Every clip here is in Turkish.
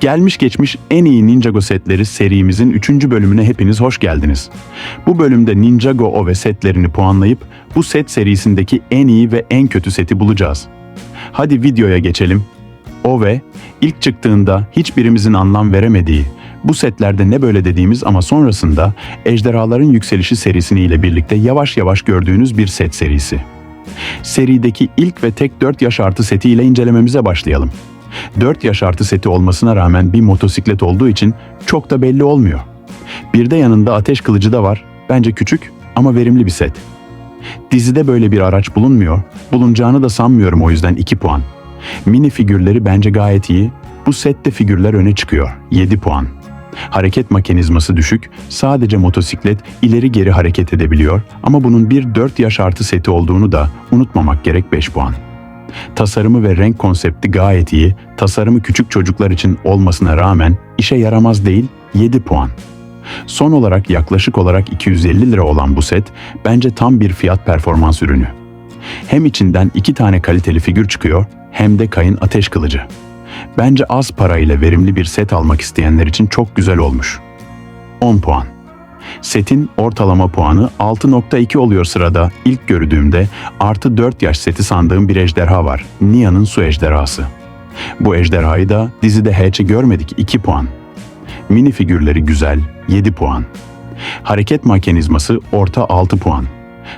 Gelmiş geçmiş en iyi Ninjago setleri serimizin 3. bölümüne hepiniz hoş geldiniz. Bu bölümde Ninjago OVE setlerini puanlayıp bu set serisindeki en iyi ve en kötü seti bulacağız. Hadi videoya geçelim. OVE ilk çıktığında hiçbirimizin anlam veremediği, bu setlerde ne böyle dediğimiz ama sonrasında Ejderhaların Yükselişi serisini ile birlikte yavaş yavaş gördüğünüz bir set serisi. Serideki ilk ve tek 4 yaş artı seti ile incelememize başlayalım. 4 yaş artı seti olmasına rağmen bir motosiklet olduğu için çok da belli olmuyor. Bir de yanında ateş kılıcı da var. Bence küçük ama verimli bir set. Dizide böyle bir araç bulunmuyor. Bulunacağını da sanmıyorum o yüzden 2 puan. Mini figürleri bence gayet iyi. Bu sette figürler öne çıkıyor. 7 puan. Hareket mekanizması düşük, sadece motosiklet ileri geri hareket edebiliyor ama bunun bir 4 yaş artı seti olduğunu da unutmamak gerek 5 puan. Tasarımı ve renk konsepti gayet iyi, tasarımı küçük çocuklar için olmasına rağmen işe yaramaz değil 7 puan. Son olarak yaklaşık olarak 250 lira olan bu set bence tam bir fiyat performans ürünü. Hem içinden iki tane kaliteli figür çıkıyor hem de kayın ateş kılıcı. Bence az parayla verimli bir set almak isteyenler için çok güzel olmuş. 10 puan. Setin ortalama puanı 6.2 oluyor sırada. İlk gördüğümde artı 4 yaş seti sandığım bir ejderha var. Nia'nın su ejderhası. Bu ejderhayı da dizide hiç görmedik 2 puan. Mini figürleri güzel 7 puan. Hareket mekanizması orta 6 puan.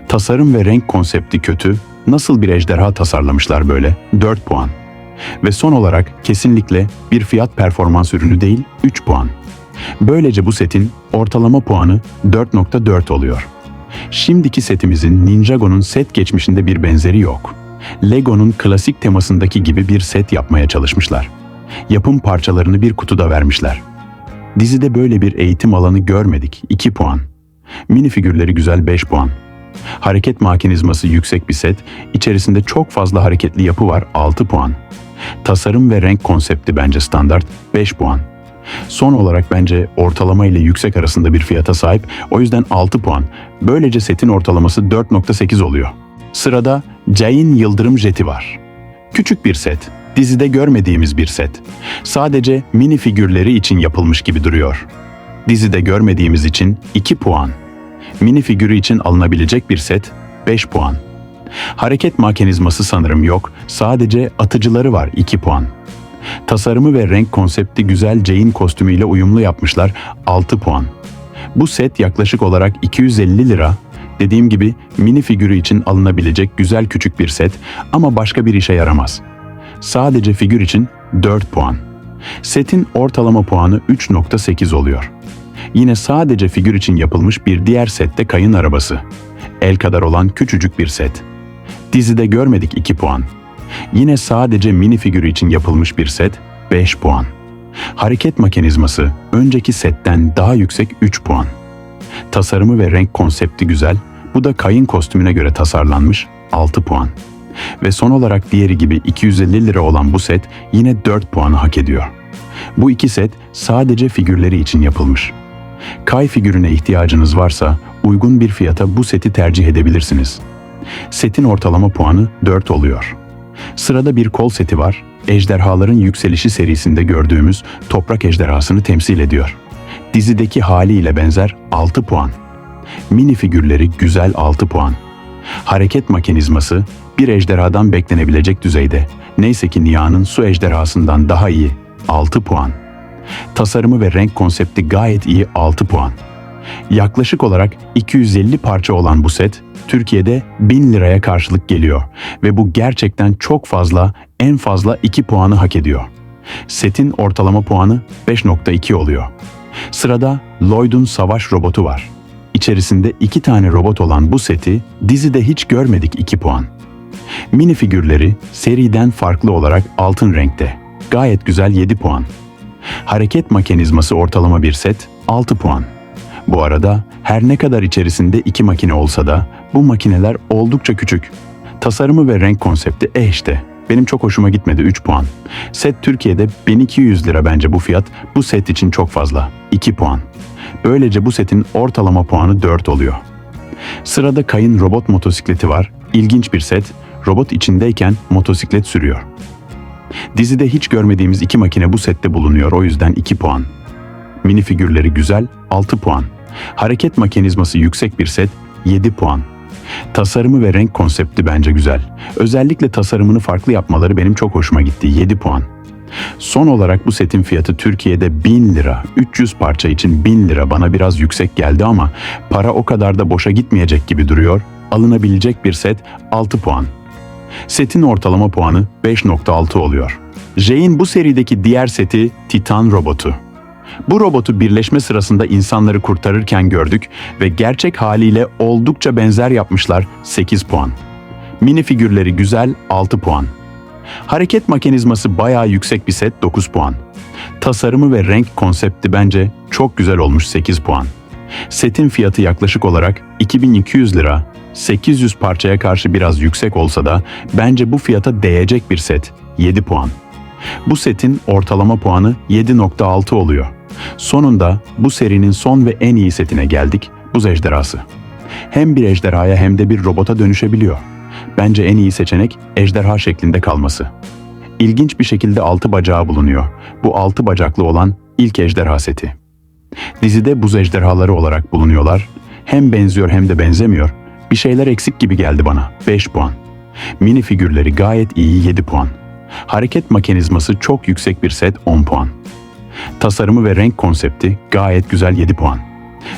Tasarım ve renk konsepti kötü. Nasıl bir ejderha tasarlamışlar böyle? 4 puan. Ve son olarak kesinlikle bir fiyat performans ürünü değil 3 puan. Böylece bu setin ortalama puanı 4.4 oluyor. Şimdiki setimizin Ninjago'nun set geçmişinde bir benzeri yok. Lego'nun klasik temasındaki gibi bir set yapmaya çalışmışlar. Yapım parçalarını bir kutuda vermişler. Dizide böyle bir eğitim alanı görmedik 2 puan. Mini figürleri güzel 5 puan. Hareket mekanizması yüksek bir set, içerisinde çok fazla hareketli yapı var 6 puan. Tasarım ve renk konsepti bence standart 5 puan. Son olarak bence ortalama ile yüksek arasında bir fiyata sahip o yüzden 6 puan. Böylece setin ortalaması 4.8 oluyor. Sırada Jain Yıldırım Jeti var. Küçük bir set, dizide görmediğimiz bir set. Sadece mini figürleri için yapılmış gibi duruyor. Dizide görmediğimiz için 2 puan. Mini figürü için alınabilecek bir set 5 puan. Hareket mekanizması sanırım yok, sadece atıcıları var 2 puan. Tasarımı ve renk konsepti güzel Jane kostümüyle uyumlu yapmışlar 6 puan. Bu set yaklaşık olarak 250 lira. Dediğim gibi mini figürü için alınabilecek güzel küçük bir set ama başka bir işe yaramaz. Sadece figür için 4 puan. Setin ortalama puanı 3.8 oluyor. Yine sadece figür için yapılmış bir diğer sette kayın arabası. El kadar olan küçücük bir set. Dizide görmedik 2 puan. Yine sadece mini figürü için yapılmış bir set 5 puan. Hareket mekanizması önceki setten daha yüksek 3 puan. Tasarımı ve renk konsepti güzel. Bu da kayın kostümüne göre tasarlanmış 6 puan. Ve son olarak diğeri gibi 250 lira olan bu set yine 4 puanı hak ediyor. Bu iki set sadece figürleri için yapılmış. Kay figürüne ihtiyacınız varsa uygun bir fiyata bu seti tercih edebilirsiniz. Setin ortalama puanı 4 oluyor. Sırada bir kol seti var. Ejderhaların Yükselişi serisinde gördüğümüz toprak ejderhasını temsil ediyor. Dizideki haliyle benzer 6 puan. Mini figürleri güzel 6 puan. Hareket mekanizması bir ejderhadan beklenebilecek düzeyde. Neyse ki Nia'nın su ejderhasından daha iyi 6 puan. Tasarımı ve renk konsepti gayet iyi 6 puan. Yaklaşık olarak 250 parça olan bu set Türkiye'de 1000 liraya karşılık geliyor ve bu gerçekten çok fazla, en fazla 2 puanı hak ediyor. Setin ortalama puanı 5.2 oluyor. Sırada Lloyd'un savaş robotu var. İçerisinde iki tane robot olan bu seti dizide hiç görmedik 2 puan. Mini figürleri seriden farklı olarak altın renkte. Gayet güzel 7 puan. Hareket mekanizması ortalama bir set 6 puan. Bu arada her ne kadar içerisinde iki makine olsa da bu makineler oldukça küçük. Tasarımı ve renk konsepti e işte. Benim çok hoşuma gitmedi 3 puan. Set Türkiye'de 1200 lira bence bu fiyat. Bu set için çok fazla. 2 puan. Böylece bu setin ortalama puanı 4 oluyor. Sırada Kayın robot motosikleti var. İlginç bir set. Robot içindeyken motosiklet sürüyor. Dizide hiç görmediğimiz iki makine bu sette bulunuyor o yüzden 2 puan. Mini figürleri güzel 6 puan. Hareket mekanizması yüksek bir set 7 puan. Tasarımı ve renk konsepti bence güzel. Özellikle tasarımını farklı yapmaları benim çok hoşuma gitti 7 puan. Son olarak bu setin fiyatı Türkiye'de 1000 lira. 300 parça için 1000 lira bana biraz yüksek geldi ama para o kadar da boşa gitmeyecek gibi duruyor. Alınabilecek bir set 6 puan. Setin ortalama puanı 5.6 oluyor. Jay'in bu serideki diğer seti Titan robotu. Bu robotu birleşme sırasında insanları kurtarırken gördük ve gerçek haliyle oldukça benzer yapmışlar 8 puan. Mini figürleri güzel 6 puan. Hareket mekanizması bayağı yüksek bir set 9 puan. Tasarımı ve renk konsepti bence çok güzel olmuş 8 puan. Setin fiyatı yaklaşık olarak 2200 lira, 800 parçaya karşı biraz yüksek olsa da bence bu fiyata değecek bir set 7 puan. Bu setin ortalama puanı 7.6 oluyor. Sonunda bu serinin son ve en iyi setine geldik, buz ejderhası. Hem bir ejderhaya hem de bir robota dönüşebiliyor. Bence en iyi seçenek ejderha şeklinde kalması. İlginç bir şekilde altı bacağı bulunuyor. Bu altı bacaklı olan ilk ejderha seti. Dizide buz ejderhaları olarak bulunuyorlar. Hem benziyor hem de benzemiyor. Bir şeyler eksik gibi geldi bana. 5 puan. Mini figürleri gayet iyi 7 puan. Hareket mekanizması çok yüksek bir set 10 puan. Tasarımı ve renk konsepti gayet güzel 7 puan.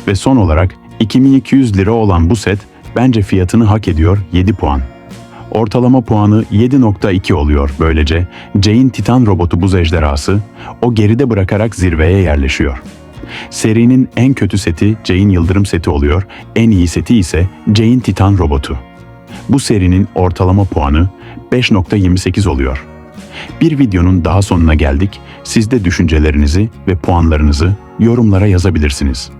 Ve son olarak 2200 lira olan bu set bence fiyatını hak ediyor 7 puan. Ortalama puanı 7.2 oluyor böylece. Jane Titan robotu buz ejderhası o geride bırakarak zirveye yerleşiyor. Serinin en kötü seti Jane Yıldırım seti oluyor, en iyi seti ise Jane Titan robotu. Bu serinin ortalama puanı 5.28 oluyor. Bir videonun daha sonuna geldik. Siz de düşüncelerinizi ve puanlarınızı yorumlara yazabilirsiniz.